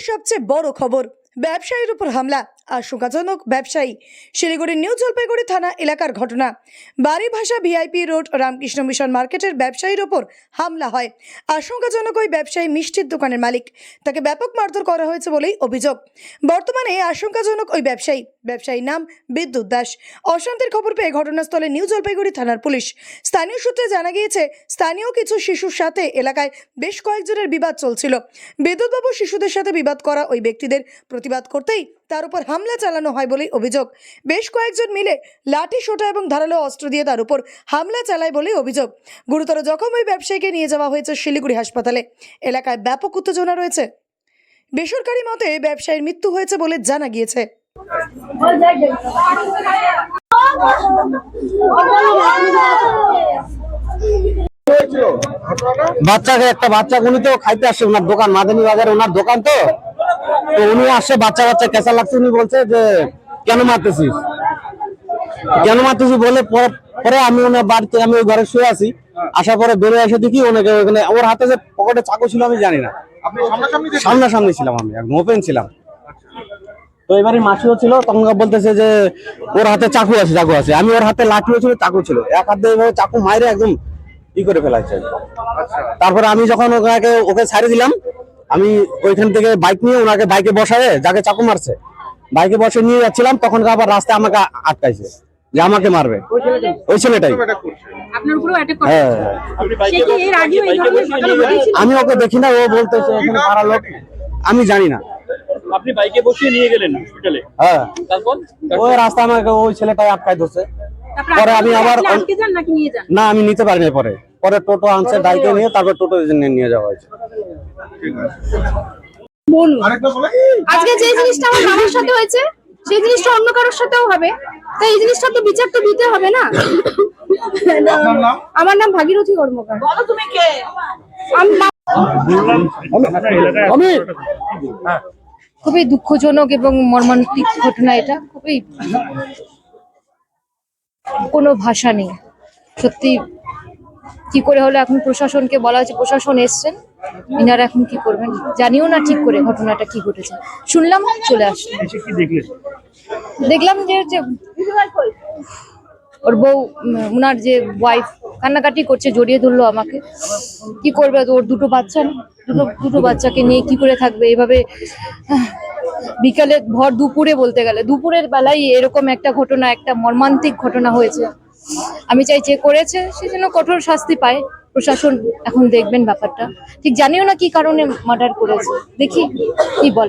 সবচেয়ে বড় খবর ব্যবসায়ীর উপর হামলা। আশঙ্কাজনক ব্যবসায়ী। শিলিগুড়ির নিউ জলপাইগুড়ি থানা এলাকার ঘটনা। বাড়ি ভাষা ভিআইপি রোড, রামকৃষ্ণ মিশন মার্কেটের ব্যবসায়ীর ওপর হামলা হয়। আশঙ্কাজনক ওই ব্যবসায়ী মিষ্টির দোকানের মালিক। তাকে ব্যাপক মারধর করা হয়েছে বলেই অভিযোগ। বর্তমানে আশঙ্কাজনক ওই ব্যবসায়ী। ব্যবসায়ীর নাম বিদ্যুৎ দাস। অশান্তির খবর পেয়ে ঘটনাস্থলে নিউ জলপাইগুড়ি থানার পুলিশ। স্থানীয় সূত্রে জানা গিয়েছে, স্থানীয় কিছু শিশুর সাথে এলাকায় বেশ কয়েকজনের বিবাদ চলছিল। বিদ্যুৎবাবু শিশুদের সাথে বিবাদ করা ওই ব্যক্তিদের প্রতিবাদ করতেই তার উপর হামলা চালানো হয় বলেই অভিযোগ। বেশ কয়েকজন মিলে লাঠি, সোটা এবং ধারালো অস্ত্র দিয়ে তার উপর হামলা চালায় বলেই অভিযোগ। গুরুতর জখম ওই ব্যবসায়ীকে নিয়ে যাওয়া হয়েছে শিলিগুড়ি হাসপাতালে। এলাকায় ব্যাপক উত্তেজনা রয়েছে। বেসরকারি মতে ব্যবসায়ীর মৃত্যু হয়েছে বলে জানা গিয়েছে। বাচ্চাকে একটা বাচ্চা উনি তো খাইতে আসছে ওনার দোকান, মাদানী বাজারে ওনার দোকান তো? তো উনি আসছে বাচ্চা বাচ্চা কেঁচা লাগছে উনি বলছে যে কেন মারতেছিস? কেন মারতেছি বলে পরে- আমি ওনার বাড়িতে আমি ওই ঘরে শুয়ে আছি। আসার পরে বেরোয় এসে দেখি ওনাকে ওখানে ওর হাতে যে পকেটে চাকু ছিল আমি জানি না। সামনাসামনি ছিলাম আমি একদম ওপেন ছিলাম। তো এবারে মাসিও ছিল তখন বলতেছে যে ওর হাতে চাকু আছে চাকু আছে। আমি ওর হাতে লাঠিও ছিল চাকু ছিল। এক হাত এইভাবে চাকু মাইরে একদম ই করে ফেলাচ্ছে তারপরে আমি যখন ওকে ওকে ছাড়ে দিলাম আমি ওইখান থেকে বাইক নিয়ে ওনাকে বাইকে বসায় যাকে চাকু মারছে। বাইকে বসে নিয়ে যাচ্ছিলাম তখন আবার রাস্তায় আমাকে আটকাইছে যে আমাকে মারবে। ওই ছেলেটাই। হ্যাঁ। আমি ওকে দেখি না ও বলতেছে এখানে পাড়ার লোক। আমি জানি না। আপনি বাইকে বসিয়ে নিয়ে গেলেন হসপিটালে হ্যাঁ। তারপর? ওই রাস্তা আমাকে ওই ছেলেটাই আটকাই ধরছে। পরে আমি আবার- না আমি নিতে পারিনি পরে। পরে টোটো আনছে বাইকে নিয়ে তারপর টোটো নিয়ে নিয়ে যাওয়া হয়েছে। আজকে যে জিনিসটা আমার মামার সাথে হয়েছে সেই জিনিসটা অন্য কারোর সাথেও হবে। তাই এই জিনিসটা তো বিচার তো দিতে হবে না? আমার নাম ভাগীরথী কর্মকার। বলো তুমি কে? আমি আমি খুবই দুঃখজনক এবং মর্মান্তিক ঘটনা এটা। খুবই কোনো ভাষা নেই। সত্যি কি করে হলো এখন প্রশাসনকে বলা হয়েছে প্রশাসন এসছেন। ইনারা এখন কি করবেন জানিও না ঠিক করে ঘটনাটা কি ঘটেছে। শুনলাম চলে আসলাম দেখলাম যে ওর বউ উনার যে ওয়াইফ কান্নাকাটি করছে জড়িয়ে ধরলো আমাকে। কি করবে ওর দুটো বাচ্চা দুটো দুটো বাচ্চাকে নিয়ে কি করে থাকবে? এভাবে বিকালে ভর দুপুরে বলতে গেলে। দুপুরের বেলায় এরকম একটা ঘটনা একটা মর্মান্তিক ঘটনা হয়েছে। আমি চাই যে করেছে সে যেন কঠোর শাস্তি পায়। প্রশাসন এখন দেখবেন ব্যাপারটা। ঠিক জানিও না কি কারণে মার্ডার করেছে। দেখি কি বল।